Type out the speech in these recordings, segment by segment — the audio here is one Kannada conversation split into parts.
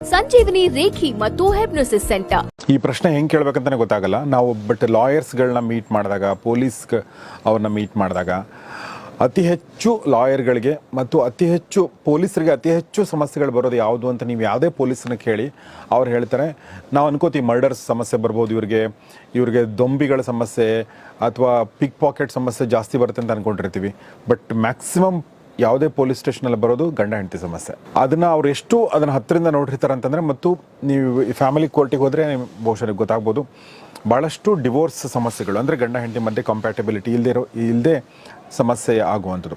ಸಂಜೀವಿನಿ ರೇಖಿ ಮತ್ತು ಹೆಪ್ನೋಸಿಸ್ ಸೆಂಟರ್. ಈ ಪ್ರಶ್ನೆ ಹೆಂಗೆ ಕೇಳ್ಬೇಕಂತಾನೆ ಗೊತ್ತಾಗಲ್ಲ. ನಾವು ಬಟ್ ಲಾಯರ್ಸ್ಗಳನ್ನ ಮೀಟ್ ಮಾಡಿದಾಗ, ಪೊಲೀಸ್ ಅವ್ರನ್ನ ಮೀಟ್ ಮಾಡಿದಾಗ, ಅತಿ ಹೆಚ್ಚು ಲಾಯರ್ಗಳಿಗೆ ಮತ್ತು ಅತಿ ಹೆಚ್ಚು ಪೊಲೀಸರಿಗೆ ಅತಿ ಹೆಚ್ಚು ಸಮಸ್ಯೆಗಳು ಬರೋದು ಯಾವುದು ಅಂತ ನೀವು ಯಾವುದೇ ಪೊಲೀಸನ್ನ ಕೇಳಿ ಅವ್ರು ಹೇಳ್ತಾರೆ. ನಾವು ಅನ್ಕೋತೀವಿ ಮರ್ಡರ್ಸ್ ಸಮಸ್ಯೆ ಬರ್ಬೋದು ಇವ್ರಿಗೆ. ಇವ್ರಿಗೆ ದೊಂಬಿಗಳ ಸಮಸ್ಯೆ ಅಥವಾ ಪಿಕ್ ಪಾಕೆಟ್ ಸಮಸ್ಯೆ ಜಾಸ್ತಿ ಬರುತ್ತೆ ಅಂತ ಅನ್ಕೊಂಡಿರ್ತೀವಿ. ಬಟ್ ಮ್ಯಾಕ್ಸಿಮಮ್ ಯಾವುದೇ ಪೊಲೀಸ್ ಸ್ಟೇಷನಲ್ಲಿ ಬರೋದು ಗಂಡ ಹೆಂಡತಿ ಸಮಸ್ಯೆ. ಅದನ್ನ ಅವ್ರು ಎಷ್ಟು ಅದನ್ನ ಹತ್ತರಿಂದ ನೋಡಿರ್ತಾರೆ ಅಂತಂದ್ರೆ ಮತ್ತು ನೀವು ಫ್ಯಾಮಿಲಿ ಕೋರ್ಟಿಗೆ ಹೋದ್ರೆ ಬಹುಶಃ ಗೊತ್ತಾಗ್ಬೋದು. ಭಾಳಷ್ಟು ಡಿವೋರ್ಸ್ ಸಮಸ್ಯೆಗಳು ಅಂದ್ರೆ ಗಂಡ ಹೆಂಡತಿ ಮಧ್ಯೆ ಕಂಪ್ಯಾಟಬಿಲಿಟಿ ಇಲ್ಲದೆ ಇರೋ ಇಲ್ಲದೆ ಸಮಸ್ಯೆ ಆಗುವಂಥದ್ದು.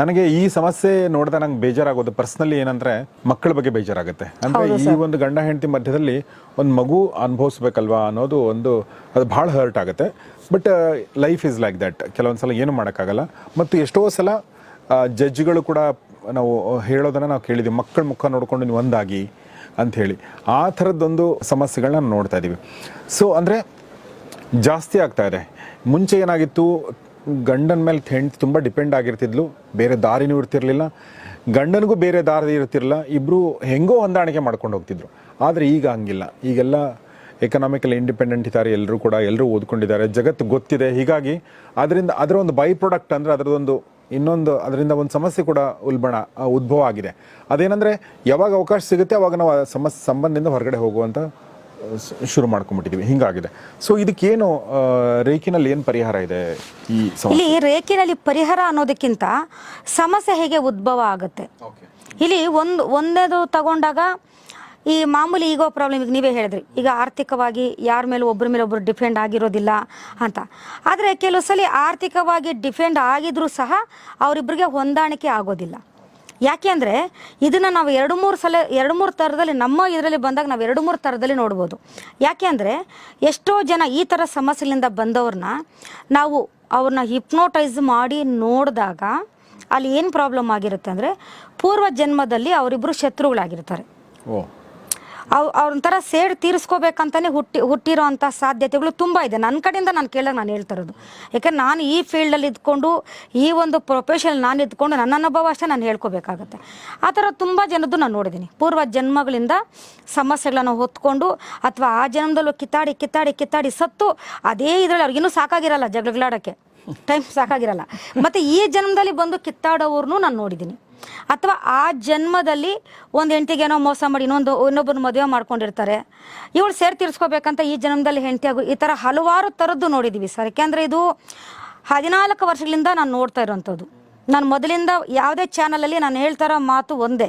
ನನಗೆ ಈ ಸಮಸ್ಯೆ ನೋಡಿದ ನಂಗೆ ಬೇಜಾರಾಗೋದು. ಪರ್ಸ್ನಲಿ ಏನಂದ್ರೆ ಮಕ್ಕಳ ಬಗ್ಗೆ ಬೇಜಾರಾಗುತ್ತೆ. ಅಂದ್ರೆ ಈ ಒಂದು ಗಂಡ ಹೆಂಡತಿ ಮಧ್ಯದಲ್ಲಿ ಒಂದು ಮಗು ಅನುಭವಿಸ್ಬೇಕಲ್ವಾ ಅನ್ನೋದು ಒಂದು ಅದು ಭಾಳ ಹರ್ಟ್ ಆಗುತ್ತೆ. But life is like that ಕೆಲವೊಂದ್ಸಲ ಏನು ಮಾಡೋಕ್ಕಾಗಲ್ಲ. ಮತ್ತು ಎಷ್ಟೋ ಸಲ ಜಡ್ಜ್ಗಳು ಕೂಡ ನಾವು ಹೇಳೋದನ್ನು ನಾವು ಕೇಳಿದ್ದೀವಿ. ಮಕ್ಕಳ ಮುಖ ನೋಡಿಕೊಂಡು ನೀವು ಒಂದಾಗಿ ಅಂತ ಹೇಳಿ. ಆ ಥರದ್ದೊಂದು ಸಮಸ್ಯೆಗಳನ್ನ ನಾವು ನೋಡ್ತಾ ಇದ್ದೀವಿ ಸೊ ಅಂದರೆ ಜಾಸ್ತಿ ಆಗ್ತಾ ಇದೆ. ಮುಂಚೆ ಏನಾಗಿತ್ತು, ಗಂಡನ ಮೇಲೆ ಹೆಂಡತಿ ತುಂಬ ಡಿಪೆಂಡ್ ಆಗಿರ್ತಿದ್ಲು, ಬೇರೆ ದಾರಿನೂ ಇರ್ತಿರಲಿಲ್ಲ, ಗಂಡನಿಗೂ ಬೇರೆ ದಾರಿ ಇರ್ತಿರಲಿಲ್ಲ ಇಬ್ಬರು ಹೆಂಗೋ ಹೊಂದಾಣಿಕೆ ಮಾಡ್ಕೊಂಡು ಹೋಗ್ತಿದ್ರು. ಆದರೆ ಈಗ ಹಂಗಿಲ್ಲ. ಈಗೆಲ್ಲ ಎಕನಾಮಿಕಲ್ ಇಂಡಿಪೆಂಡೆಂಟ್ ಇದ್ದಾರೆ ಎಲ್ಲರೂ ಕೂಡ ಎಲ್ಲರೂ ಓದ್ಕೊಂಡಿದ್ದಾರೆ, ಜಗತ್ತು ಗೊತ್ತಿದೆ. ಹೀಗಾಗಿ ಅದರಿಂದ ಅದರ ಒಂದು ಬೈ ಪ್ರಾಡಕ್ಟ್ ಅಂದರೆ ಅದರದೊಂದು ಇನ್ನೊಂದು ಅದರಿಂದ ಒಂದು ಸಮಸ್ಯೆ ಕೂಡ ಉಲ್ಬಣ ಉದ್ಭವ ಆಗಿದೆ. ಅದೇನಂದರೆ ಯಾವಾಗ ಅವಕಾಶ ಸಿಗುತ್ತೆ ಅವಾಗ ನಾವು ಆ ಸಮಸ್ಯೆ ಸಂಬಂಧದಿಂದ ಹೊರಗಡೆ ಹೋಗುವಂಥ ಶುರು ಮಾಡ್ಕೊಂಡ್ಬಿಟ್ಟಿದ್ವಿ. ಹಿಂಗಾಗಿದೆ. ಸೊ ಇದಕ್ಕೇನು ಆ, ರೇಖಿನಲ್ಲಿ ಏನು ಪರಿಹಾರ ಇದೆ ಈ ಇಲ್ಲಿ ರೇಖಿನಲ್ಲಿ ಪರಿಹಾರ ಅನ್ನೋದಕ್ಕಿಂತ ಸಮಸ್ಯೆ ಹೇಗೆ ಉದ್ಭವ ಆಗುತ್ತೆ? ಇಲ್ಲಿ ಒಂದು ಒಂದೇದು ತಗೊಂಡಾಗ ಈ ಮಾಮೂಲಿ ಈಗೋ ಪ್ರಾಬ್ಲಮ್ ಈಗ ನೀವೇ ಹೇಳಿದ್ರಿ. ಈಗ ಆರ್ಥಿಕವಾಗಿ ಯಾರ ಮೇಲೆ ಒಬ್ಬರ ಮೇಲೆ ಒಬ್ಬರು ಡಿಪೆಂಡ್ ಆಗಿರೋದಿಲ್ಲ ಅಂತ. ಆದರೆ ಕೆಲವು ಸಲ ಆರ್ಥಿಕವಾಗಿ ಡಿಫೆಂಡ್ ಆಗಿದ್ರೂ ಸಹ ಅವರಿಬ್ಬರಿಗೆ ಹೊಂದಾಣಿಕೆ ಆಗೋದಿಲ್ಲ. ಯಾಕೆ ಅಂದರೆ ಇದನ್ನು ನಾವು ಎರಡು ಮೂರು ಸಲ, ಎರಡು ಮೂರು ಥರದಲ್ಲಿ ನಮ್ಮ ಇದರಲ್ಲಿ ಬಂದಾಗ ನಾವು ಎರಡು ಮೂರು ಥರದಲ್ಲಿ ನೋಡ್ಬೋದು. ಯಾಕೆ ಅಂದರೆ ಎಷ್ಟೋ ಜನ ಈ ಥರ ಸಮಸ್ಯೆಯಿಂದ ಬಂದವ್ರನ್ನ ನಾವು ಅವ್ರನ್ನ ಹಿಪ್ನೋಟೈಸ್ ಮಾಡಿ ನೋಡಿದಾಗ ಅಲ್ಲಿ ಏನು ಪ್ರಾಬ್ಲಮ್ ಆಗಿರುತ್ತೆ ಅಂದರೆ ಪೂರ್ವ ಜನ್ಮದಲ್ಲಿ ಅವರಿಬ್ಬರು ಶತ್ರುಗಳಾಗಿರ್ತಾರೆ. ಓ. ಅವ್, ಅವ್ರೊಂಥರ ಸೇಡ್ ತೀರಿಸ್ಕೋಬೇಕಂತಾನೆ ಹುಟ್ಟಿ ಹುಟ್ಟಿರೋ ಅಂಥ ಸಾಧ್ಯತೆಗಳು ತುಂಬ ಇದೆ. ನನ್ನ ಕಡೆಯಿಂದ ನಾನು ಕೇಳಾಗ ನಾನು ಹೇಳ್ತಾ ಇರೋದು ಯಾಕಂದ್ರೆ ನಾನು ಈ ಫೀಲ್ಡಲ್ಲಿ ಇದ್ಕೊಂಡು, ಈ ಒಂದು ಪ್ರೊಫೆಷನ್ ನಾನು ಇದ್ಕೊಂಡು ನನ್ನ ಅನುಭವ ಅಷ್ಟೇ ನಾನು ಹೇಳ್ಕೊಬೇಕಾಗತ್ತೆ. ಆ ಥರ ತುಂಬ ಜನದ್ದು ನಾನು ನೋಡಿದ್ದೀನಿ. ಪೂರ್ವ ಜನ್ಮಗಳಿಂದ ಸಮಸ್ಯೆಗಳನ್ನು ಹೊತ್ಕೊಂಡು, ಅಥವಾ ಆ ಜನ್ಮದಲ್ಲೂ ಕಿತ್ತಾಡಿ ಕಿತ್ತಾಡಿ ಕಿತ್ತಾಡಿ ಸತ್ತು ಅದೇ ಇದರಲ್ಲಿ ಅವ್ರಿಗಿನ್ನೂ ಸಾಕಾಗಿರಲ್ಲ ಜಗಳಗಳಾಡೋಕ್ಕೆ ಟೈಮ್ ಸಾಕಾಗಿರಲ್ಲ. ಮತ್ತು ಈ ಜನ್ಮದಲ್ಲಿ ಬಂದು ಕಿತ್ತಾಡೋವ್ರನ್ನೂ ನಾನು ನೋಡಿದ್ದೀನಿ. ಅಥವಾ ಆ ಜನ್ಮದಲ್ಲಿ ಒಂದು ಹೆಂಡತಿಗೇನೋ ಮೋಸ ಮಾಡಿ ಇನ್ನೊಂದು, ಇನ್ನೊಬ್ಬನ ಮದುವೆ ಮಾಡ್ಕೊಂಡಿರ್ತಾರೆ. ಇವಳು ಸೇರಿ ತೀರಿಸ್ಕೋಬೇಕಂತ ಈ ಜನ್ಮದಲ್ಲಿ ಹೆಂಡತಿ ಈ ಥರ ಹಲವಾರು ಥರದ್ದು ನೋಡಿದ್ದೀವಿ ಸರ್. ಯಾಕೆಂದರೆ ಇದು ಹದಿನಾಲ್ಕು ವರ್ಷಗಳಿಂದ ನಾನು ನೋಡ್ತಾ ಇರೋವಂಥದ್ದು ನಾನು ಮೊದಲಿಂದ ಯಾವುದೇ ಚಾನಲಲ್ಲಿ ನಾನು ಹೇಳ್ತಾ ಇರೋ ಮಾತು ಒಂದೇ.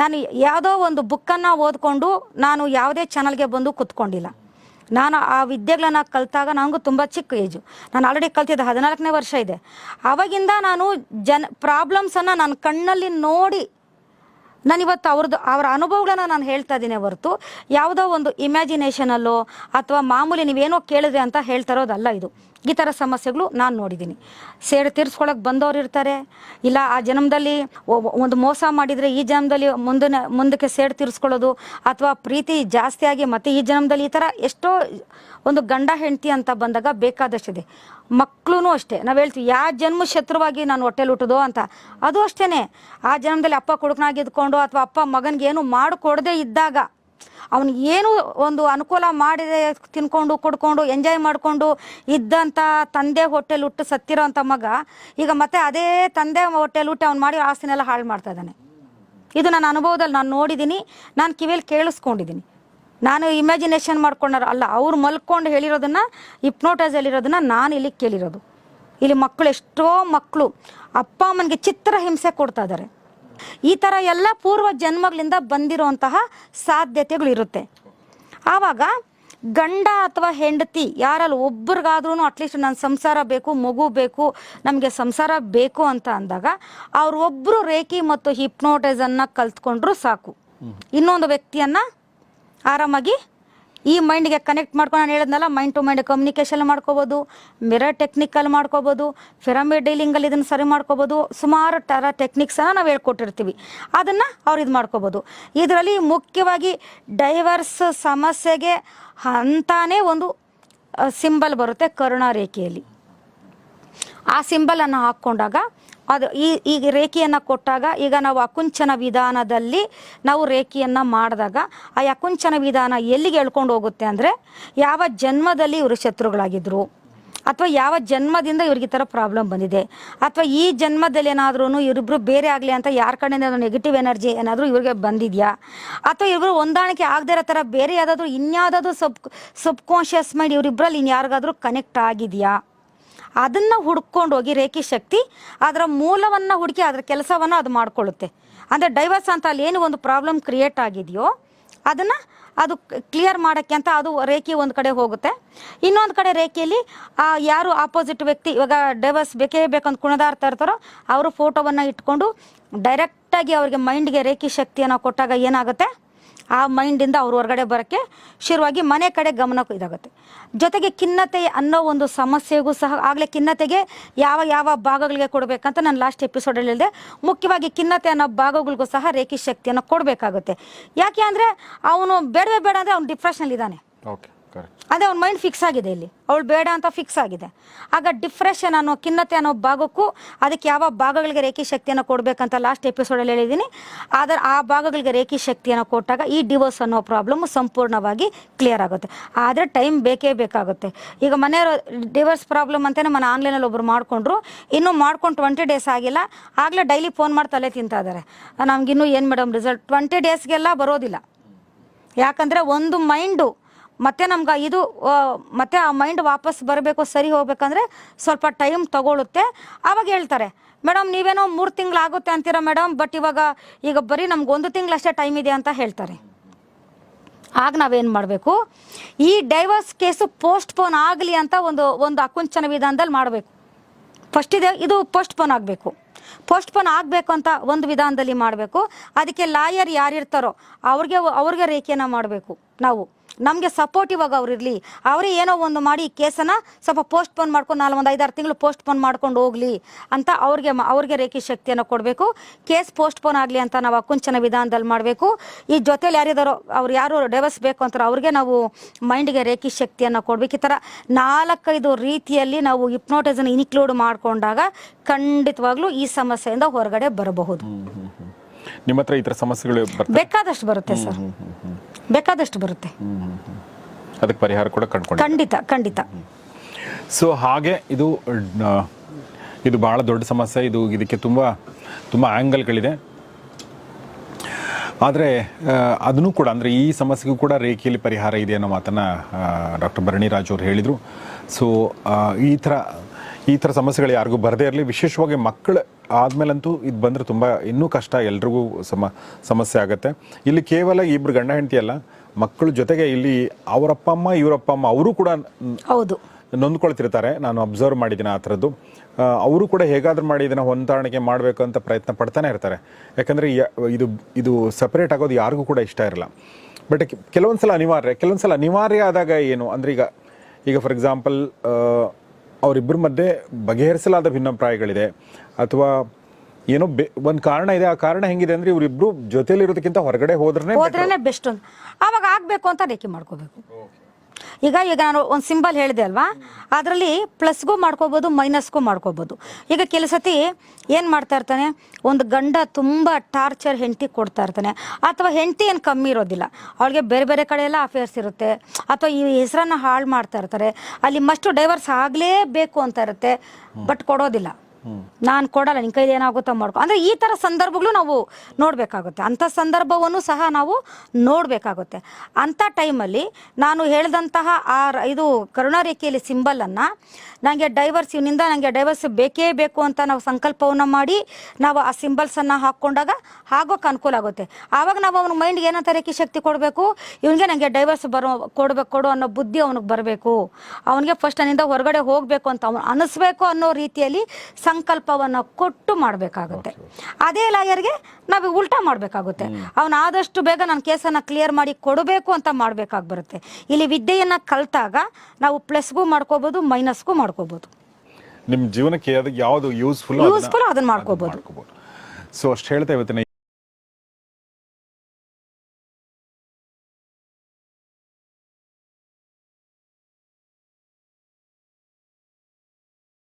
ನಾನು ಯಾವುದೋ ಒಂದು ಬುಕ್ಕನ್ನು ಓದ್ಕೊಂಡು ನಾನು ಯಾವುದೇ ಚಾನಲ್ಗೆ ಬಂದು ಕುತ್ಕೊಂಡಿಲ್ಲ. ನಾನು ಆ ವಿದ್ಯೆಗಳನ್ನ ಕಲಿತಾಗ ನನಗೂ ತುಂಬ ಚಿಕ್ಕ ಏಜು ನಾನು ಆಲ್ರೆಡಿ ಕಲ್ತಿದ್ದೆ, ಹದಿನಾಲ್ಕನೇ ವರ್ಷ ಇದೆ. ಆವಾಗಿಂದ ನಾನು ಜನ ಪ್ರಾಬ್ಲಮ್ಸನ್ನು ನನ್ನ ಕಣ್ಣಲ್ಲಿ ನೋಡಿ ನಾನಿವತ್ತು ಅವ್ರದ್ದು ಅವರ ಅನುಭವಗಳನ್ನ ನಾನು ಹೇಳ್ತಾ ಇದ್ದೀನಿ ಹೊರತು. ಯಾವುದೋ ಒಂದು ಇಮ್ಯಾಜಿನೇಷನಲ್ಲೋ ಅಥವಾ ಮಾಮೂಲಿ ನೀವೇನೋ ಕೇಳಿದ್ರೆ ಅಂತ ಹೇಳ್ತಾ ಇರೋದಲ್ಲ ಇದು. ಈ ಥರ ಸಮಸ್ಯೆಗಳು ನಾನು ನೋಡಿದ್ದೀನಿ ಸೇಡು ತೀರ್ಸ್ಕೊಳಕ್ಕೆ ಬಂದವ್ರು ಇರ್ತಾರೆ. ಇಲ್ಲ, ಆ ಜನ್ಮದಲ್ಲಿ ಒಂದು ಮೋಸ ಮಾಡಿದರೆ ಈ ಜನ್ಮದಲ್ಲಿ ಮುಂದಿನ, ಮುಂದಕ್ಕೆ ಸೇಡು ತೀರಿಸ್ಕೊಳ್ಳೋದು ಅಥವಾ ಪ್ರೀತಿ ಜಾಸ್ತಿಯಾಗಿ ಮತ್ತೆ ಈ ಜನ್ಮದಲ್ಲಿ ಈ ಥರ ಎಷ್ಟೋ ಒಂದು ಗಂಡ ಹೆಂಡತಿ ಅಂತ ಬಂದಾಗ ಬೇಕಾದಷ್ಟಿದೆ. ಮಕ್ಕಳೂ ಅಷ್ಟೇ. ನಾವು ಹೇಳ್ತೀವಿ ಯಾವ ಜನ್ಮ ಶತ್ರುವಾಗಿ ನಾನು ಹೊಟ್ಟೆಲಿ ಹುಟ್ಟೋದು ಅಂತ, ಅದು ಅಷ್ಟೇ ಆ ಜನ್ಮದಲ್ಲಿ ಅಪ್ಪ ಕುಡುಕನಾಗಿ ಇದ್ಕೊಂಡು ಅಥವಾ ಅಪ್ಪ ಮಗನಿಗೆ ಏನು ಮಾಡಿಕೊಡದೇ ಇದ್ದಾಗ ಅವನಿಗೆ ಏನು ಒಂದು ಅನುಕೂಲ ಮಾಡಿದೆ ತಿನ್ಕೊಂಡು, ಕುಡ್ಕೊಂಡು, ಎಂಜಾಯ್ ಮಾಡಿಕೊಂಡು ಇದ್ದಂಥ ತಂದೆ ಹೋಟೆಲ್ ಹುಟ್ಟು ಸತ್ತಿರೋ ಅಂಥ ಮಗ, ಈಗ ಮತ್ತೆ ಅದೇ ತಂದೆ ಹೋಟೆಲ್ ಹುಟ್ಟು ಅವ್ನು ಮಾಡಿ ಆಸ್ತಿನೆಲ್ಲ ಹಾಳು ಮಾಡ್ತಾ ಇದ್ದಾನೆ. ಇದು ನನ್ನ ಅನುಭವದಲ್ಲಿ ನಾನು ನೋಡಿದ್ದೀನಿ, ನಾನು ಕಿವಿಯಲ್ಲಿ ಕೇಳಿಸ್ಕೊಂಡಿದ್ದೀನಿ. ನಾನು ಇಮ್ಯಾಜಿನೇಷನ್ ಮಾಡ್ಕೊಂಡಾರ ಅಲ್ಲ, ಅವ್ರು ಮಲ್ಕೊಂಡು ಹೇಳಿರೋದನ್ನು ಇಪ್ನೋಟೈಸಲ್ಲಿರೋದನ್ನು ನಾನು ಇಲ್ಲಿ ಕೇಳಿರೋದು. ಇಲ್ಲಿ ಮಕ್ಕಳು ಎಷ್ಟೋ ಮಕ್ಕಳು ಅಪ್ಪ ಅಮ್ಮನಿಗೆ ಚಿತ್ರ ಹಿಂಸೆ ಕೊಡ್ತಾ ಇದ್ದಾರೆ. ಈ ಥರ ಎಲ್ಲ ಪೂರ್ವ ಜನ್ಮಗಳಿಂದ ಬಂದಿರುವಂತಹ ಸಾಧ್ಯತೆಗಳು ಇರುತ್ತೆ ಆವಾಗ ಗಂಡ ಅಥವಾ ಹೆಂಡತಿ ಯಾರಲ್ಲಿ ಒಬ್ರಿಗಾದ್ರೂ ಅಟ್ಲೀಸ್ಟ್ ನನ್ನ ಸಂಸಾರ ಬೇಕು ಮಗು ಬೇಕು ನಮಗೆ ಸಂಸಾರ ಬೇಕು ಅಂತ ಅಂದಾಗ ಅವ್ರೊಬ್ಬರು ರೇಖಿ ಮತ್ತು ಹಿಪ್ನೋಟೈಸನ್ನ ಕಲ್ತ್ಕೊಂಡ್ರು ಸಾಕು. ಇನ್ನೊಂದು ವ್ಯಕ್ತಿಯನ್ನ ಆರಾಮಾಗಿ ಈ ಮೈಂಡ್ಗೆ ಕನೆಕ್ಟ್ ಮಾಡ್ಕೊಂಡು ನಾನು ಹೇಳಿದ್ನಲ್ಲ ಮೈಂಡ್ ಟು ಮೈಂಡ್ ಕಮ್ಯುನಿಕೇಷನ್ ಮಾಡ್ಕೋಬೋದು ಮಿರರ್ ಟೆಕ್ನಿಕಲ್ ಮಾಡ್ಕೋಬೋದು ಫಿರಮಿಡ್ ಡೀಲಿಂಗಲ್ಲಿ ಇದನ್ನು ಸರಿ ಮಾಡ್ಕೋಬೋದು, ಸುಮಾರು ಥರ ಟೆಕ್ನಿಕ್ಸನ್ನು ನಾವು ಹೇಳ್ಕೊಟ್ಟಿರ್ತೀವಿ. ಅದನ್ನು ಅವ್ರು ಇದು ಮಾಡ್ಕೋಬೋದು. ಇದರಲ್ಲಿ ಮುಖ್ಯವಾಗಿ ಡೈವರ್ಸ್ ಸಮಸ್ಯೆಗೆ ಅಂತಾನೇ ಒಂದು ಸಿಂಬಲ್ ಬರುತ್ತೆ ಕರುಣಾ ರೇಖೆಯಲ್ಲಿ ಆ ಸಿಂಬಲನ್ನು ಹಾಕ್ಕೊಂಡಾಗ ಅದು ಈ, ಈಗ ರೇಖೆಯನ್ನು ಕೊಟ್ಟಾಗ ಈಗ ನಾವು ಅಕುಂಚನ ವಿಧಾನದಲ್ಲಿ ನಾವು ರೇಖೆಯನ್ನು ಮಾಡಿದಾಗ ಆ ಅಕುಂಚನ ವಿಧಾನ ಎಲ್ಲಿಗೆ ಎಳ್ಕೊಂಡು ಹೋಗುತ್ತೆ ಅಂದರೆ ಯಾವ ಜನ್ಮದಲ್ಲಿ ಇವರು ಶತ್ರುಗಳಾಗಿದ್ದರು ಅಥವಾ ಯಾವ ಜನ್ಮದಿಂದ ಇವ್ರಿಗೆ ಥರ ಪ್ರಾಬ್ಲಮ್ ಬಂದಿದೆ. ಅಥವಾ ಈ ಜನ್ಮದಲ್ಲಿ ಏನಾದ್ರೂ ಇವರಿಬ್ರು ಬೇರೆ ಆಗಲಿ ಅಂತ ಯಾರ ಕಡೆಯಿಂದ ನೆಗೆಟಿವ್ ಎನರ್ಜಿ ಏನಾದರೂ ಇವ್ರಿಗೆ ಬಂದಿದೆಯಾ? ಅಥವಾ ಇವರು ಹೊಂದಾಣಿಕೆ ಆಗದೇ ಇರೋ ಥರ ಬೇರೆ ಯಾವುದಾದ್ರೂ ಇನ್ಯಾವುದಾದ್ರೂ ಸಬ್ ಸಬ್ಕಾನ್ಷಿಯಸ್ ಮೈಂಡ್ ಇವರಿಬ್ಬರಲ್ಲಿ ಇನ್ಯಾರಿಗಾದ್ರೂ ಕನೆಕ್ಟ್ ಆಗಿದೆಯಾ? ಅದನ್ನು ಹುಡ್ಕೊಂಡು ಹೋಗಿ ರೇಖಿ ಶಕ್ತಿ ಅದರ ಮೂಲವನ್ನು ಹುಡುಕಿ ಅದರ ಕೆಲಸವನ್ನು ಅದು ಮಾಡ್ಕೊಳ್ಳುತ್ತೆ. ಅಂದರೆ ಡೈವರ್ಸ್ ಅಂತ ಅಲ್ಲಿ ಏನು ಒಂದು ಪ್ರಾಬ್ಲಮ್ ಕ್ರಿಯೇಟ್ ಆಗಿದೆಯೋ ಅದನ್ನು ಅದು ಕ್ಲಿಯರ್ ಮಾಡೋಕ್ಕೆ ಅಂತ ಅದು ರೇಖೆ ಒಂದು ಕಡೆ ಹೋಗುತ್ತೆ. ಇನ್ನೊಂದು ಕಡೆ ರೇಖೆಯಲ್ಲಿ ಯಾರು ಆಪೋಸಿಟ್ ವ್ಯಕ್ತಿ, ಇವಾಗ ಡೈವರ್ಸ್ ಬೇಕೇ ಬೇಕಂತ ಕುಣದಾಡ್ತಾ ಇರ್ತಾರೋ, ಅವರು ಫೋಟೋವನ್ನು ಇಟ್ಕೊಂಡು ಡೈರೆಕ್ಟಾಗಿ ಅವ್ರಿಗೆ ಮೈಂಡ್ಗೆ ರೇಖೆ ಶಕ್ತಿಯನ್ನು ಕೊಟ್ಟಾಗ ಏನಾಗುತ್ತೆ? ಆ ಮೈಂಡಿಂದ ಅವ್ರು ಹೊರಗಡೆ ಬರೋಕ್ಕೆ ಶುರುವಾಗಿ ಮನೆ ಕಡೆ ಗಮನ ಇದಾಗುತ್ತೆ. ಜೊತೆಗೆ ಖಿನ್ನತೆ ಅನ್ನೋ ಒಂದು ಸಮಸ್ಯೆಗೂ ಸಹ ಆಗಲೇ ಖಿನ್ನತೆಗೆ ಯಾವ ಯಾವ ಭಾಗಗಳಿಗೆ ಕೊಡಬೇಕಂತ ನಾನು ಲಾಸ್ಟ್ ಎಪಿಸೋಡಲ್ಲಿ ಹೇಳಿದೆ. ಮುಖ್ಯವಾಗಿ ಖಿನ್ನತೆ ಅನ್ನೋ ಭಾಗಗಳಿಗೂ ಸಹ ರೇಖಿ ಶಕ್ತಿಯನ್ನು ಕೊಡಬೇಕಾಗುತ್ತೆ. ಯಾಕೆ ಅಂದರೆ ಅವನು ಬೇಡವೇ ಬೇಡ ಅಂದರೆ ಅವ್ನು ಡಿಪ್ರೆಷನಲ್ಲಿ ಇದ್ದಾನೆ. ಓಕೆ ಅದೇ ಅವ್ನ ಮೈಂಡ್ ಫಿಕ್ಸ್ ಆಗಿದೆ ಇಲ್ಲಿ. ಅವಳು ಬೇಡ ಅಂತ ಫಿಕ್ಸ್ ಆಗಿದೆ. ಆಗ ಡಿಪ್ರೆಷನ್ ಅನ್ನೋ, ಖಿನ್ನತೆ ಅನ್ನೋ ಭಾಗಕ್ಕೂ ಅದಕ್ಕೆ ಯಾವ ಭಾಗಗಳಿಗೆ ರೇಖಿ ಶಕ್ತಿಯನ್ನು ಕೊಡಬೇಕಂತ ಲಾಸ್ಟ್ ಎಪಿಸೋಡಲ್ಲಿ ಹೇಳಿದ್ದೀನಿ ಆದರೆ ಆ ಭಾಗಗಳಿಗೆ ರೇಖಿ ಶಕ್ತಿಯನ್ನು ಕೊಟ್ಟಾಗ ಈ ಡಿವೋರ್ಸ್ ಅನ್ನೋ ಪ್ರಾಬ್ಲಮ್ ಸಂಪೂರ್ಣವಾಗಿ ಕ್ಲಿಯರ್ ಆಗುತ್ತೆ. ಆದರೆ ಟೈಮ್ ಬೇಕೇ ಬೇಕಾಗುತ್ತೆ. ಈಗ ಮನೆಯವರು ಡಿವೋರ್ಸ್ ಪ್ರಾಬ್ಲಮ್ ಅಂತಲೇ ಮನೆ ಆನ್ಲೈನಲ್ಲಿ ಒಬ್ಬರು ಮಾಡಿಕೊಂಡ್ರು. ಇನ್ನೂ ಮಾಡ್ಕೊಂಡು ಟ್ವೆಂಟಿ ಡೇಸ್ ಆಗಿಲ್ಲ. ಆಗಲೇ ಡೈಲಿ ಫೋನ್ ಮಾಡಿ ತಲೆ ತಿಂತಾ ಇದ್ದಾರೆ ನಮಗಿನ್ನೂ ಏನು ಮೇಡಮ್ ರಿಸಲ್ಟ್ ಟ್ವೆಂಟಿ ಡೇಸ್ಗೆಲ್ಲ ಬರೋದಿಲ್ಲ. ಯಾಕಂದರೆ ಒಂದು ಮೈಂಡು ಮತ್ತೆ ನಮ್ಗೆ ಇದು ಮತ್ತೆ ಆ ಮೈಂಡ್ ವಾಪಸ್ ಬರಬೇಕು, ಸರಿ ಹೋಗ್ಬೇಕಂದ್ರೆ ಸ್ವಲ್ಪ ಟೈಮ್ ತಗೊಳುತ್ತೆ. ಆವಾಗ ಹೇಳ್ತಾರೆ ಮೇಡಮ್ ನೀವೇನೋ ಮೂರು ತಿಂಗಳಾಗುತ್ತೆ ಅಂತೀರಾ ಮೇಡಮ್ ಬಟ್ ಇವಾಗ ಈಗ ಬರೀ ನಮ್ಗೆ ಒಂದು ತಿಂಗಳಷ್ಟೇ ಟೈಮ್ ಇದೆ ಅಂತ ಹೇಳ್ತಾರೆ. ಆಗ ನಾವೇನು ಮಾಡಬೇಕು? ಈ ಡೈವರ್ಸ್ ಕೇಸು ಪೋಸ್ಟ್ಪೋನ್ ಆಗಲಿ ಅಂತ ಒಂದು ಒಂದು ಅಕುಂಚನ ವಿಧಾನದಲ್ಲಿ ಮಾಡಬೇಕು. ಫಸ್ಟ್ ಇದೆ, ಇದು ಪೋಸ್ಟ್ಪೋನ್ ಆಗಬೇಕು. ಪೋಸ್ಟ್ಪೋನ್ ಆಗಬೇಕು ಅಂತ ಒಂದು ವಿಧಾನದಲ್ಲಿ ಮಾಡಬೇಕು. ಅದಕ್ಕೆ ಲಾಯರ್ ಯಾರಿರ್ತಾರೋ, ಅವ್ರಿಗೆ ಅವ್ರಿಗೆ ರೇಖೆನ ಮಾಡಬೇಕು ನಾವು. ನಮಗೆ ಸಪೋರ್ಟಿವ್ ಆಗಿ ಅವ್ರು ಇರಲಿ. ಅವರೇ ಏನೋ ಒಂದು ಮಾಡಿ ಕೇಸನ್ನ ಸ್ವಲ್ಪ ಪೋಸ್ಟ್ಪೋನ್ ಮಾಡ್ಕೊಂಡು ನಾಲ್ಕು ಒಂದು ಐದಾರು ತಿಂಗಳು ಪೋಸ್ಟ್ಪೋನ್ ಮಾಡ್ಕೊಂಡು ಹೋಗಲಿ ಅಂತ ಅವ್ರಿಗೆ ಅವ್ರಿಗೆ ರೇಖಿ ಶಕ್ತಿಯನ್ನು ಕೊಡಬೇಕು. ಕೇಸ್ ಪೋಸ್ಟ್ ಪೋನ್ ಆಗಲಿ ಅಂತ ನಾವು ಅಕುಂಚನ ವಿಧಾನದಲ್ಲಿ ಮಾಡಬೇಕು. ಈ ಜೊತೆಲಿ ಯಾರಿದಾರೋ ಅವ್ರು ಯಾರು ಡೈವರ್ಸ್ ಬೇಕು ಅಂತಾರೋ ಅವ್ರಿಗೆ ನಾವು ಮೈಂಡ್ಗೆ ರೇಖಿ ಶಕ್ತಿಯನ್ನು ಕೊಡಬೇಕು. ಈ ಥರ ನಾಲ್ಕೈದು ರೀತಿಯಲ್ಲಿ ನಾವು ಹಿಪ್ನೋಟಿಸನ್ ಇನ್ಕ್ಲೂಡ್ ಮಾಡಿಕೊಂಡಾಗ ಖಂಡಿತವಾಗ್ಲೂ ಈ ಸಮಸ್ಯೆಯಿಂದ ಹೊರಗಡೆ ಬರಬಹುದು. ನಿಮ್ಮ ಹತ್ರ ಈ ಥರ ಸಮಸ್ಯೆಗಳು ಬೇಕಾದಷ್ಟು ಬರುತ್ತೆ ಸರ್. ಬೇಕಾದಷ್ಟು ಬರುತ್ತೆ. ಅದಕ್ಕೆ ಪರಿಹಾರ ಕೂಡ ಕಂಡ್ಕೊಂಡು ಖಂಡಿತ ಖಂಡಿತ. ಸೊ ಹಾಗೆ ಇದು ಇದು ಬಹಳ ದೊಡ್ಡ ಸಮಸ್ಯೆ. ಇದು ಇದಕ್ಕೆ ತುಂಬ ತುಂಬ ಆ್ಯಂಗಲ್ಗಳಿದೆ ಆದರೆ ಅದನ್ನು ಕೂಡ ಅಂದರೆ ಈ ಸಮಸ್ಯೆಗೂ ಕೂಡ ರೇಖೆಯಲ್ಲಿ ಪರಿಹಾರ ಇದೆ ಅನ್ನೋ ಮಾತನ್ನು ಡಾಕ್ಟರ್ ಭರಣಿ ರಾಜ್ ಅವರು ಹೇಳಿದರು. ಸೊ ಈ ಥರ ಈ ಥರ ಸಮಸ್ಯೆಗಳು ಯಾರಿಗೂ ಬರದೇ ಇರಲಿ. ವಿಶೇಷವಾಗಿ ಮಕ್ಕಳು ಆದಮೇಲಂತೂ ಇದು ಬಂದರೆ ತುಂಬ ಇನ್ನೂ ಕಷ್ಟ ಎಲ್ರಿಗೂ ಸಮ ಸಮಸ್ಯೆ ಆಗುತ್ತೆ. ಇಲ್ಲಿ ಕೇವಲ ಇಬ್ಬರು ಗಂಡ ಹೆಂಡತಿ ಅಲ್ಲ ಮಕ್ಕಳ ಜೊತೆಗೆ ಇಲ್ಲಿ ಅವರಪ್ಪ ಅಮ್ಮ ಇವರಪ್ಪ ಅಮ್ಮ ಅವರು ಕೂಡ ಹೌದು. ನೊಂದ್ಕೊಳ್ತಿರ್ತಾರೆ. ನಾನು ಅಬ್ಸರ್ವ್ ಮಾಡಿದ್ದೀನಿ ಆ ಥರದ್ದು. ಅವರು ಕೂಡ ಹೇಗಾದರೂ ಮಾಡಿ ಇದನ್ನು ಹೊಂದಾಣಿಕೆ ಮಾಡಬೇಕು ಅಂತ ಪ್ರಯತ್ನ ಪಡ್ತಾನೆ ಇರ್ತಾರೆ. ಯಾಕಂದರೆ ಇದು ಇದು ಸಪ್ರೇಟ್ ಆಗೋದು ಯಾರಿಗೂ ಕೂಡ ಇಷ್ಟ ಇರಲ್ಲ. ಬಟ್ ಕೆಲವೊಂದು ಸಲ ಅನಿವಾರ್ಯ ಕೆಲವೊಂದು ಸಲ ಅನಿವಾರ್ಯ ಆದಾಗ ಏನು? ಅಂದರೆ ಈಗ ಈಗ ಫಾರ್ ಎಕ್ಸಾಂಪಲ್ ಅವರಿಬ್ಬರ ಮಧ್ಯೆ ಬಗೆಹರಿಸಲಾದ ಭಿನ್ನಾಭಿಪ್ರಾಯಗಳಿದೆ. ಅಥವಾ ಏನೋ ಬೆ ಒಂದು ಕಾರಣ ಇದೆ ಆ ಕಾರಣ ಹೆಂಗಿದೆ ಅಂದ್ರೆ ಇವರಿಬ್ರು ಜೊತೆಯಲ್ಲಿ ಜೊತೆಲಿರೋದಕ್ಕಿಂತ ಹೊರಗಡೆ ಹೋದ್ರೆ ಹೋದ್ರೇನೆ ಬೆಸ್ಟ್ ಅವಾಗ ಆಗ್ಬೇಕು ಅಂತ ರೇಖೆ ಮಾಡ್ಕೋಬೇಕು. ಈಗ ಈಗ ನಾನು ಒಂದು ಸಿಂಬಲ್ ಹೇಳಿದೆ ಅಲ್ವಾ? ಅದರಲ್ಲಿ ಪ್ಲಸ್ಗೂ ಮಾಡ್ಕೋಬೋದು ಮೈನಸ್ಗೂ ಮಾಡ್ಕೋಬೋದು. ಈಗ ಕೆಲವು ಸತಿ ಏನು ಮಾಡ್ತಾ ಇರ್ತಾನೆ? ಒಂದು ಗಂಡ ತುಂಬ ಟಾರ್ಚರ್ ಹೆಂಡತಿ ಕೊಡ್ತಾ ಇರ್ತಾನೆ. ಅಥವಾ ಹೆಂಡತಿ ಏನು ಕಮ್ಮಿ ಇರೋದಿಲ್ಲ. ಅವಳಿಗೆ ಬೇರೆ ಬೇರೆ ಕಡೆ ಎಲ್ಲ ಅಫೇರ್ಸ್ ಇರುತ್ತೆ. ಅಥವಾ ಈ ಹೆಸರನ್ನು ಹಾಳು ಮಾಡ್ತಾ ಇರ್ತಾರೆ. ಅಲ್ಲಿ ಮಸ್ಟು ಡೈವರ್ಸ್ ಆಗಲೇಬೇಕು ಅಂತ ಇರುತ್ತೆ. ಬಟ್ ಕೊಡೋದಿಲ್ಲ. ನಾನು ಕೊಡಲ್ಲ, ನಿನ್ ಕೈಲಿ ಏನಾಗುತ್ತೋ ಮಾಡ್ಕೊ. ಅಂದ್ರೆ ಈ ತರ ಸಂದರ್ಭಗಳು ನಾವು ನೋಡ್ಬೇಕಾಗುತ್ತೆ. ಅಂತ ಸಂದರ್ಭವನ್ನು ಸಹ ನಾವು ನೋಡಬೇಕಾಗುತ್ತೆ. ಅಂಥ ಟೈಮಲ್ಲಿ ನಾನು ಹೇಳಿದಂತಹ ಆ ಇದು ಕರುಣಾರೇಖೆಯಲ್ಲಿ ಸಿಂಬಲನ್ನು ನನಗೆ ಡೈವರ್ಸ್ ಇವನಿಂದ ನನಗೆ ಡೈವರ್ಸ್ ಬೇಕೇ ಬೇಕು ಅಂತ ನಾವು ಸಂಕಲ್ಪವನ್ನು ಮಾಡಿ ನಾವು ಆ ಸಿಂಬಲ್ಸ್ ಅನ್ನ ಹಾಕೊಂಡಾಗ ಆಗೋಕೆ ಅನುಕೂಲ ಆಗುತ್ತೆ. ಆವಾಗ ನಾವು ಅವನ ಮೈಂಡ್ಗೆ ಏನಂತ ರೇಖೆ ಶಕ್ತಿ ಕೊಡಬೇಕು? ಇವನಿಗೆ ನನಗೆ ಡೈವರ್ಸ್ ಬರೋ, ಕೊಡ್ಬೇಕು, ಕೊಡು ಅನ್ನೋ ಬುದ್ಧಿ ಅವನಿಗೆ ಬರಬೇಕು. ಅವನಿಗೆ ಫಸ್ಟ್ ನನ್ನಿಂದ ಹೊರಗಡೆ ಹೋಗಬೇಕು ಅಂತ ಅವನು ಅನಿಸ್ಬೇಕು ಅನ್ನೋ ರೀತಿಯಲ್ಲಿ ಸಂಕಲ್ಪವನ್ನು ಕೊಟ್ಟು ಮಾಡಬೇಕಾಗುತ್ತೆ. ಅದೇ ಲಾಯರ್ಗೆ ನಾವು ಉಲ್ಟಾ ಮಾಡಬೇಕಾಗುತ್ತೆ. ಅವನು ಆದಷ್ಟು ಬೇಗ ನನ್ನ ಕೇಸನ್ನು ಕ್ಲಿಯರ್ ಮಾಡಿ ಕೊಡಬೇಕು ಅಂತ ಮಾಡಬೇಕಾಗಿ ಬರುತ್ತೆ ಇಲ್ಲಿ ವಿದ್ಯೆಯನ್ನು ಕಲಿತಾಗ ನಾವು ಪ್ಲಸ್ಗೂ ಮಾಡ್ಕೋಬೋದು ಮೈನಸ್ಗೂ ಮಾಡ್ಕೋಬೋದು. ನಿಮ್ಮ ಜೀವನಕ್ಕೆ ಯಾವುದು ಯೂಸ್ಫುಲ್ ಯೂಸ್ಫುಲ್ ಅದನ್ನ ಮಾಡ್ಕೋಬೋದು. ಸೊ ಅಷ್ಟು ಹೇಳ್ತಾ ಇವತ್ತಿನ